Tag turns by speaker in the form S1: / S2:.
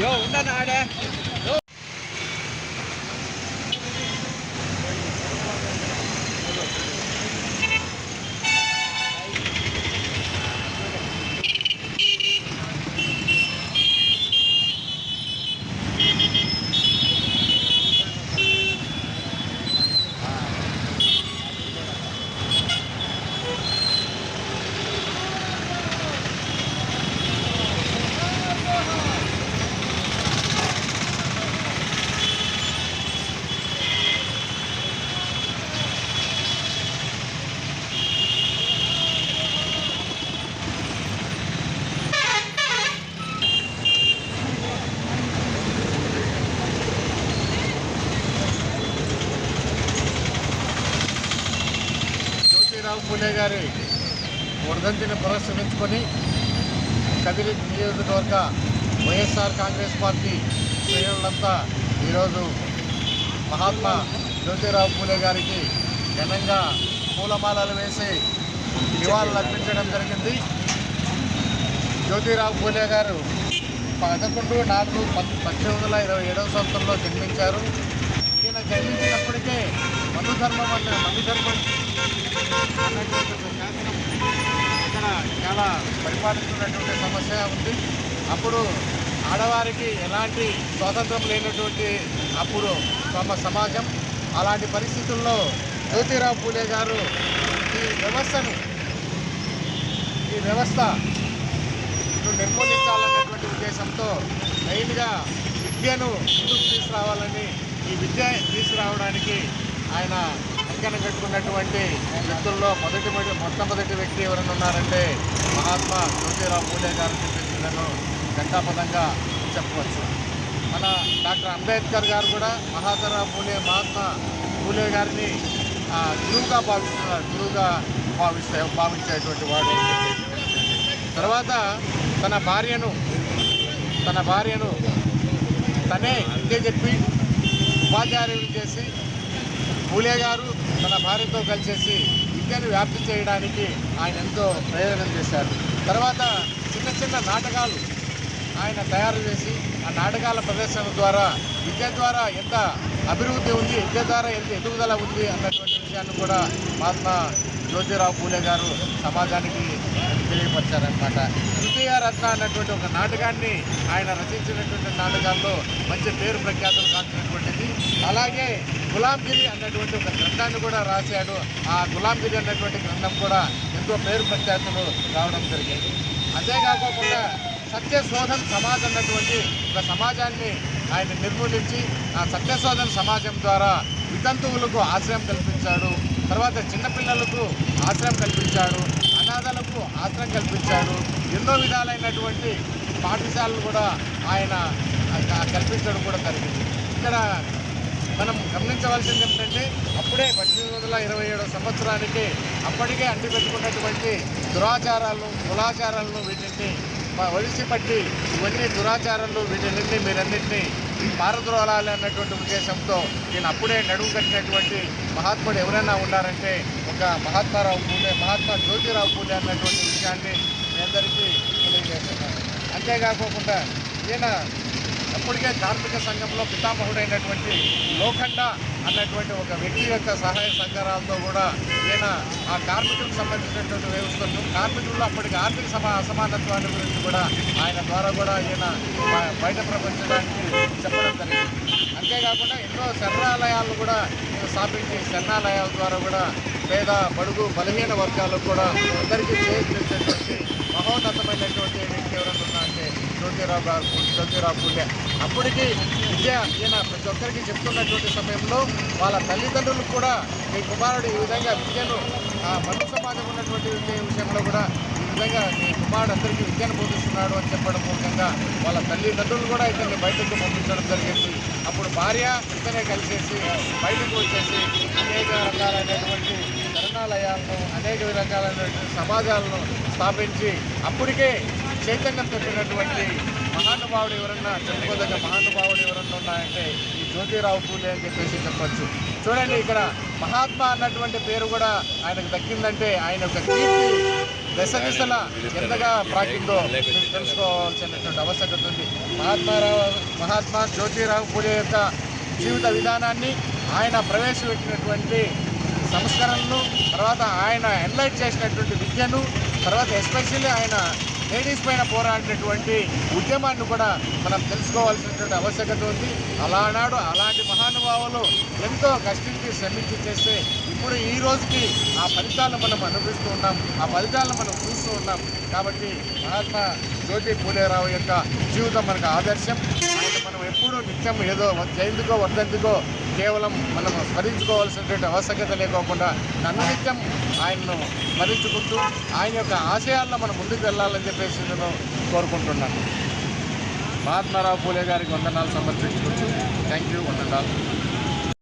S1: 有，那
S2: 哪来的？పూలే గారి వర్ధంతిని పురస్కరించుకొని కదిరి నియోజకవర్గ వైఎస్ఆర్ కాంగ్రెస్ పార్టీ శ్రేణులంతా ఈరోజు మహాత్మా జ్యోతిరావు పూలే గారికి ఘనంగా పూలమాలలు వేసి నివాళులు అర్పించడం జరిగింది. జ్యోతిరావు పూలే గారు పదకొండు నాలుగు పద్దెనిమిది వందల ఇరవై ఏడవ సంవత్సరంలో జన్మించారు. ఈయన జన్మించినప్పటికే మను ధర్మం అన్న ఇక్కడ చాలా పరిపాలిస్తున్నటువంటి సమస్య ఉంది. అప్పుడు ఆడవారికి ఎలాంటి స్వాతంత్రం లేనటువంటి అప్పుడు తమ సమాజం అలాంటి పరిస్థితుల్లో జ్యోతిరావు పూలే గారు ఈ వ్యవస్థను ఈ వ్యవస్థ నిర్మూలించాలన్నటువంటి ఉద్దేశంతో మెయిన్గా విద్యను ముందుకు తీసుకురావాలని ఈ విద్య తీసుకురావడానికి ఆయన అంకణ కట్టుకున్నటువంటి వ్యక్తుల్లో మొదటి మొట్టమొదటి వ్యక్తి ఎవరైనా ఉన్నారంటే మహాత్మా జ్యోతిరావు పూలే గారు చెప్పేసి ఘంటాపదంగా చెప్పవచ్చు. మన డాక్టర్ అంబేద్కర్ గారు కూడా మహాత్మా పూలే మహాత్మా పూలే గారిని గురువుగా భావిస్తున్నారు గురువుగా భావిస్తే భావించేటువంటి వాడు తర్వాత తన భార్యను తన భార్యను తనే విద్య చెప్పి ఉపాధ్యాయులు చేసి పూలే గారు తన భార్యతో కలిసేసి విద్యను వ్యాప్తి చేయడానికి ఆయన ఎంతో ప్రయోజనం చేశారు. తర్వాత చిన్న చిన్న నాటకాలు ఆయన తయారు చేసి ఆ నాటకాల ప్రదర్శన ద్వారా విద్య ద్వారా ఎంత అభివృద్ధి ఉంది విద్య ద్వారా ఎంత ఎదుగుదల ఉంది అన్నటువంటి విషయాన్ని కూడా మహాత్మా జ్యోతిరావు పూలే గారు సమాజానికి తెలియపరిచారనమాట తృతీయ రత్న అన్నటువంటి ఒక నాటకాన్ని ఆయన రచించినటువంటి నాటకాల్లో మంచి పేరు ప్రఖ్యాతులు కాల్చినటువంటిది అలాగే గులాంగిరి అన్నటువంటి ఒక గ్రంథాన్ని కూడా రాశాడు. ఆ గులాంగిరి అన్నటువంటి గ్రంథం కూడా ఎంతో పేరు ప్రఖ్యాతులు రావడం జరిగింది. అంతేకాకుండా సత్యశోధన్ సమాజ్ అన్నటువంటి ఒక సమాజాన్ని ఆయన నిర్మూలించి ఆ సత్యశోధన సమాజం ద్వారా వితంతువులకు ఆశ్రయం కల్పించాడు. తర్వాత చిన్నపిల్లలకు ఆశ్రయం కల్పించాడు. అనాథలకు ఆశ్రయం కల్పించాడు. ఎన్నో విధాలైనటువంటి పాఠశాలలు కూడా ఆయన కల్పించడం కూడా జరిగింది. ఇక్కడ మనం గమనించవలసింది ఏమిటంటే అప్పుడే పద్దెనిమిది వందల ఇరవై ఏడవ సంవత్సరానికి అప్పటికే అంటిపెట్టుకున్నటువంటి దురాచారాలను కులాచారాలను వీటిని మ- ఒడిసి పట్టి ఇవన్నీ దురాచారాలు వీటిన్నింటినీ మీరన్నింటినీ పారద్రోలాలి అన్నటువంటి ఉద్దేశంతో నేను అప్పుడే నడుము కట్టినటువంటి మహాత్ముడు ఎవరైనా ఉన్నారంటే ఒక మహాత్మారావు పూలే మహాత్మా జ్యోతిరావు పూలే అన్నటువంటి విషయాన్ని మీ అందరికీ తెలియజేస్తున్నాను. అంతేకాకుండా ఈయన అప్పటికే కార్మిక సంఘంలో పితామహుడైనటువంటి లోఖండ అన్నటువంటి ఒక వ్యక్తి యొక్క సహాయ సహకారాలతో కూడా ఈయన ఆ కార్మికులకు సంబంధించినటువంటి వ్యవస్థలను కార్మికుల్లో అప్పటికి ఆర్థిక సమా అసమానత్వాన్ని గురించి కూడా ఆయన ద్వారా కూడా ఈయన బయట ప్రపంచడానికి చెప్పడం జరిగింది. అంతేకాకుండా ఎన్నో శరణాలయాలు కూడా స్థాపించి శరణాలయాల ద్వారా కూడా పేద బడుగు బలహీన వర్గాలకు కూడా అందరికీ చేయించేటువంటి మహోన్నతమైనటువంటి వ్యక్తి ఎవరైనా జ్యోతిరావు గారు జ్యోతిరావు పూలే అప్పటికి విద్య ఈయన ప్రతి ఒక్కరికి చెప్తున్నటువంటి సమయంలో వాళ్ళ తల్లిదండ్రులు కూడా మీ కుమారుడు ఈ విధంగా విద్యను ఆ మను సమాజం ఉన్నటువంటి విద్య విషయంలో కూడా ఈ విధంగా మీ కుమారుడు అందరికీ విద్యను బోధిస్తున్నాడు అని చెప్పడం మూలంగా వాళ్ళ తల్లిదండ్రులు కూడా ఇతన్ని బయటకు పంపించడం జరిగింది. అప్పుడు భార్య ఇతనే కలిసేసి బయటకు వచ్చేసి అనేక రకాలైనటువంటి శరణాలయాలను అనేక రకాలైనటువంటి సమాజాలను స్థాపించి అప్పటికే చైతన్యం పెట్టినటువంటి మహానుభావుడు ఎవరన్నా చెప్పుకోదగ్గ మహానుభావుడు ఎవరన్నా ఉన్నాయంటే ఈ జ్యోతిరావు పూలే అని చెప్పేసి చెప్పచ్చు. చూడండి ఇక్కడ మహాత్మా అన్నటువంటి పేరు కూడా ఆయనకు దక్కిందంటే ఆయన యొక్క కీర్తి దశ దిశల ఎంతగా ప్రాకిందో తెలుసుకోవాల్సినటువంటి ఆవశ్యకత ఉంది. మహాత్మారావు మహాత్మా జ్యోతిరావు పూలే యొక్క జీవిత విధానాన్ని ఆయన ప్రవేశపెట్టినటువంటి సంస్కరణలు తర్వాత ఆయన ఎన్లైట్ చేసినటువంటి విద్యను తర్వాత ఎస్పెషల్లీ ఆయన లేడీస్ పైన పోరాడినటువంటి ఉద్యమాన్ని కూడా మనం తెలుసుకోవాల్సినటువంటి ఆవశ్యకత ఉంది. అలానాడు అలాంటి మహానుభావులు ఎంతో కష్టించి శ్రమించి చేస్తే ఇప్పుడు ఈ రోజుకి ఆ ఫలితాలను మనం అనుభవిస్తూ ఉన్నాం. ఆ ఫలితాలను మనం చూస్తూ ఉన్నాం. కాబట్టి మహాత్మా జ్యోతి పూలేరావు యొక్క జీవితం మనకు ఆదర్శం. ఆయన మనం ఎప్పుడూ నిత్యం ఏదో జయంతికో వర్ధంతికో కేవలం మనం స్మరించుకోవాల్సినటువంటి ఆవశ్యకత లేకోకుండా నన్ను నిత్యం ఆయన్ను స్మరించుకుంటూ ఆయన యొక్క ఆశయాల్లో మనం ముందుకు వెళ్ళాలని చెప్పేసి నేను కోరుకుంటున్నాను. మహాత్మారావు పూలే గారికి వందనాలు సమర్పించుకుంటూ థ్యాంక్ యూ వందనాలు.